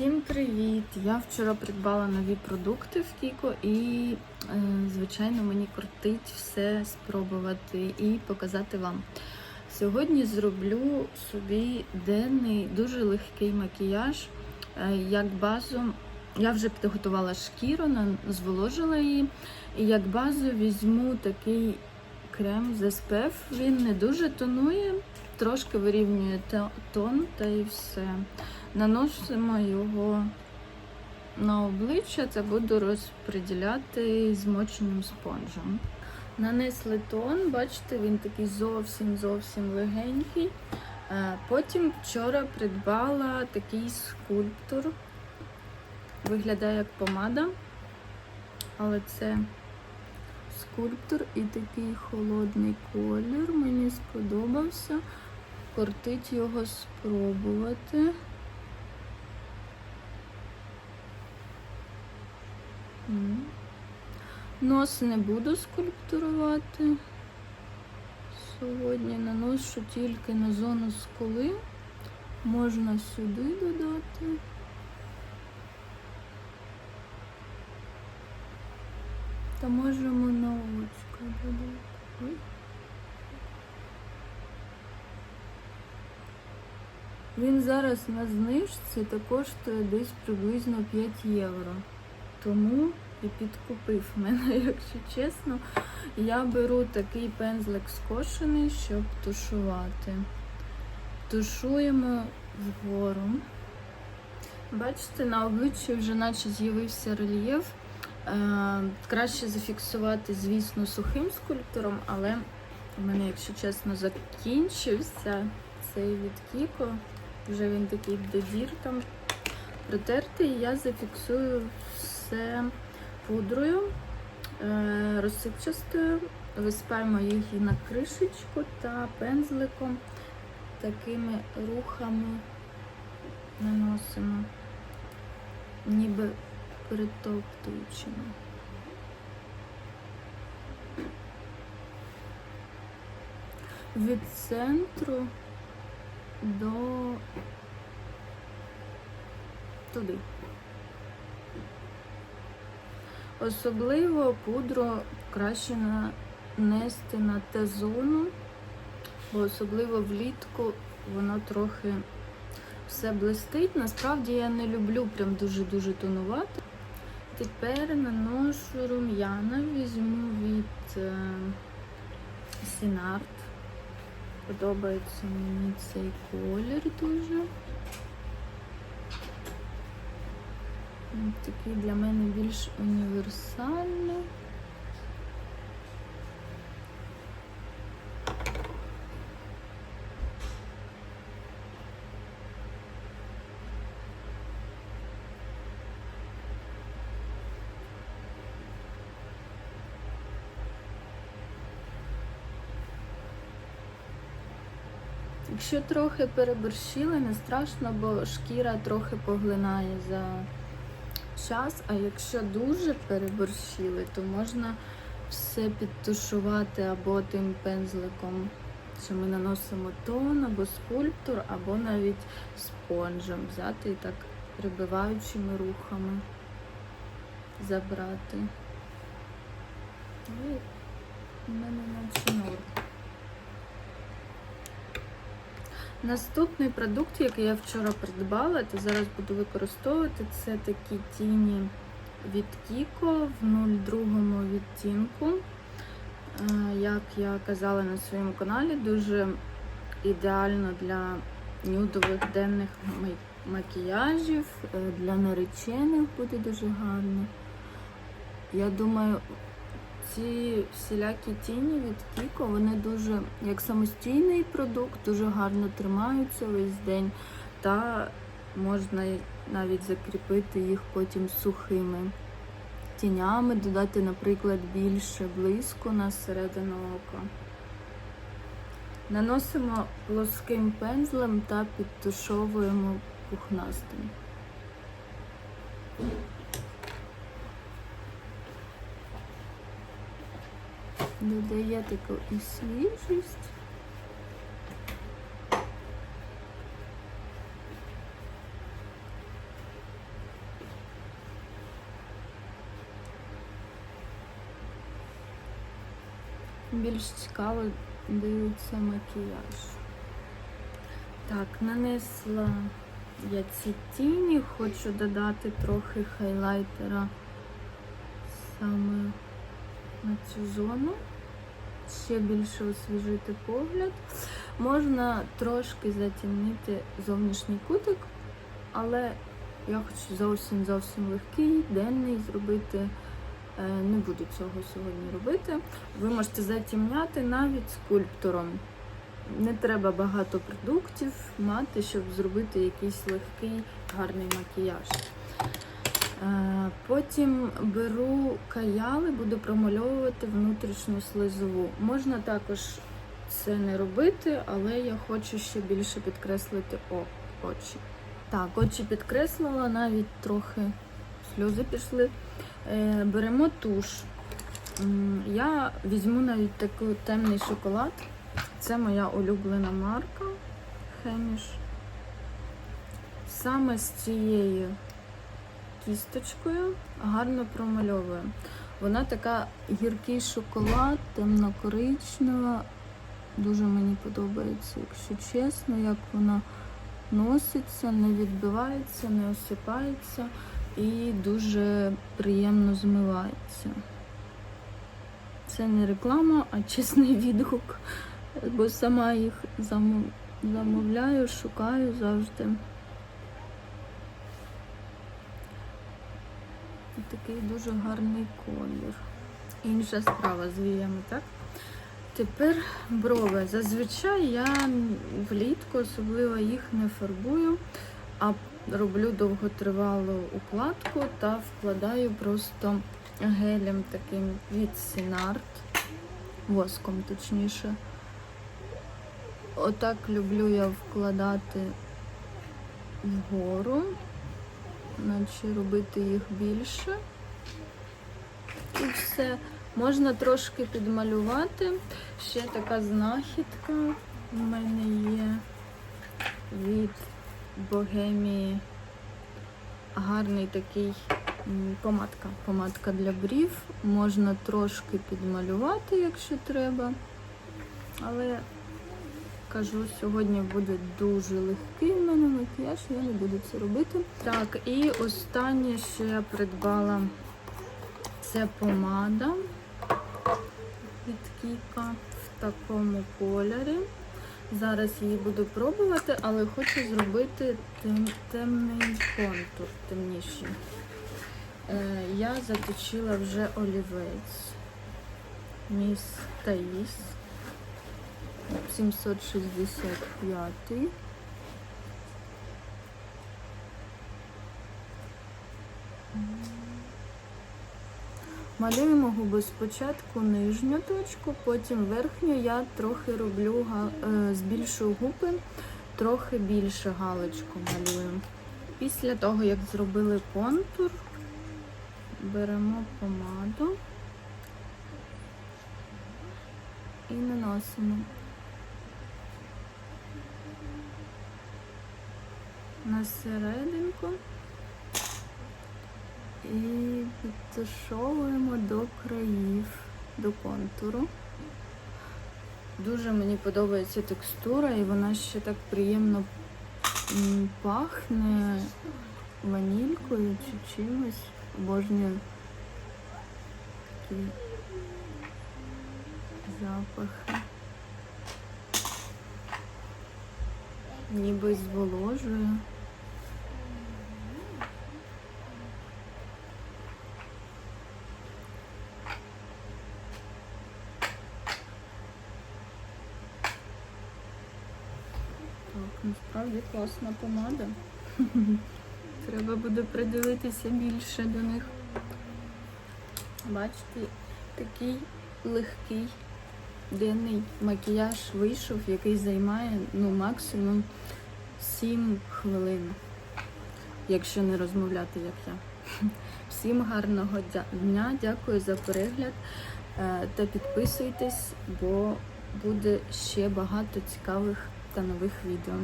Всім привіт! Я вчора придбала нові продукти в Кіко і, е, звичайно, мені крутить все спробувати і показати вам. Сьогодні зроблю собі денний дуже легкий макіяж. Е, Як базу, я вже підготувала шкіру, зволожила її. І як базу візьму такий крем з SPF. Він не дуже тонує, трошки вирівнює тон та і все. Наносимо його на обличчя та буду розподіляти змоченим спонжем. Нанесли тон, бачите, він такий зовсім зовсім легенький. Е, Потім вчора придбала такий скульптор. Виглядає як помада, але це скульптор і такий холодний колір. Мені сподобався. Кортить його спробувати. Нос не буду скульптурувати. Сьогодні наношу тільки на зону скули. Можна сюди додати. Та можемо на очко додати. Він зараз на знижці та коштує десь приблизно 5 євро. Тому і підкупив мене, якщо чесно. Я беру такий пензлик скошений, щоб тушувати. Тушуємо вгору. Бачите, на обличчі вже наче з'явився рельєф. Е, краще зафіксувати, звісно, сухим скульптором, але у мене, якщо чесно, закінчився цей від. Вже він такий додір там притертий. Я зафіксую все пудрою е, розсипчастою. Висипаємо їх на кришечку та пензликом такими рухами наносимо, ніби притоптуючими. Від центру до туди. Особливо пудру краще нанести на Т-зону, бо особливо влітку воно трохи все блистить. Насправді я не люблю прям дуже-дуже тонувати. Тепер наношу рум'яна, візьму від е, Сінарт. Подобається мені цей колір дуже. Він Такий для мене більш універсальний. Якщо трохи переборщили, не страшно, бо шкіра трохи поглинає за час. А якщо дуже переборщили, то можна все підтушувати або тим пензликом, що ми наносимо тон, або скульптор, або навіть спонжем взяти і так прибиваючими рухами забрати. І в мене наче норм. Наступний продукт, який я вчора придбала, та зараз буду використовувати, це такі тіні від Kiko в 02 відтінку. Е, Як я казала на своєму каналі, дуже ідеально для нюдових денних макіяжів, е, для наречених буде дуже гарно. Я думаю, ці всілякі тіні від Кіко, вони дуже як самостійний продукт, дуже гарно тримаються весь день, та можна навіть закріпити їх потім сухими тінями, додати, наприклад, більше блиску на середину ока. Наносимо плоским пензлем та підтушовуємо пухнастим. надає таку і свіжість. Більш цікаво дивиться макіяж. Так, нанесла я ці тіні, хочу додати трохи хайлайтера саме на цю зону. Ще більше освіжити погляд. Можна трошки затемнити зовнішній кутик, але я хочу зовсім зовсім легкий, денний зробити. Е, Не буду цього сьогодні робити. Ви можете затемняти навіть скульптором. Не треба багато продуктів мати, щоб зробити якийсь легкий, гарний макіяж. Е, Потім беру каяли, буду промальовувати внутрішню слизову. Можна також це не робити, але я хочу ще більше підкреслити очі. Так, очі підкреслила, навіть трохи сльози пішли. Е, Беремо туш. Я візьму навіть такий темний шоколад. Це моя улюблена марка Хеміш. Саме з цією кісточкою гарно промальовую. Вона така гіркий шоколад, темно-коричнева. Дуже мені подобається, якщо чесно, як вона носиться, не відбивається, не осипається і дуже приємно змивається. Це не реклама, а чесний відгук, бо сама їх замовляю, шукаю завжди. Такий дуже гарний колір. Інша справа з віями, так? Тепер брови. Зазвичай я влітку особливо їх не фарбую, а роблю довготривалу укладку та вкладаю просто гелем таким від Сінарт, воском точніше. Отак люблю я вкладати вгору, наче робити їх більше. І все. Можна трошки підмалювати. Ще така знахідка в мене є від Богемії. Гарний такий помадка. Помадка для брів. Можна трошки підмалювати, якщо треба. Але кажу, сьогодні буде дуже легкий в мене макіяж, я не буду це робити. Так, і останнє, що я придбала, це помада від Кіка в такому кольорі. Зараз її буду пробувати, але хочу зробити тем, темний контур, темніший. Е, я заточила вже олівець. Міс Таїс 765. Малюємо губи спочатку нижню точку, потім верхню. Я трохи роблю е, збільшую губи, трохи більше галочку малюю. Після того, як зробили контур, беремо помаду і наносимо. На серединку і підтушовуємо до країв, до контуру. Дуже мені подобається текстура і вона ще так приємно пахне ванількою чи чимось. Обожнюю такі запахи. Ніби зволожує. Так, насправді класна помада. Треба буде придивитися більше до них. Бачите, такий легкий денний макіяж вийшов, який займає ну, максимум 7 хвилин, якщо не розмовляти, як я. Всім гарного дня, дякую за перегляд е, та підписуйтесь, бо буде ще багато цікавих та нових відео.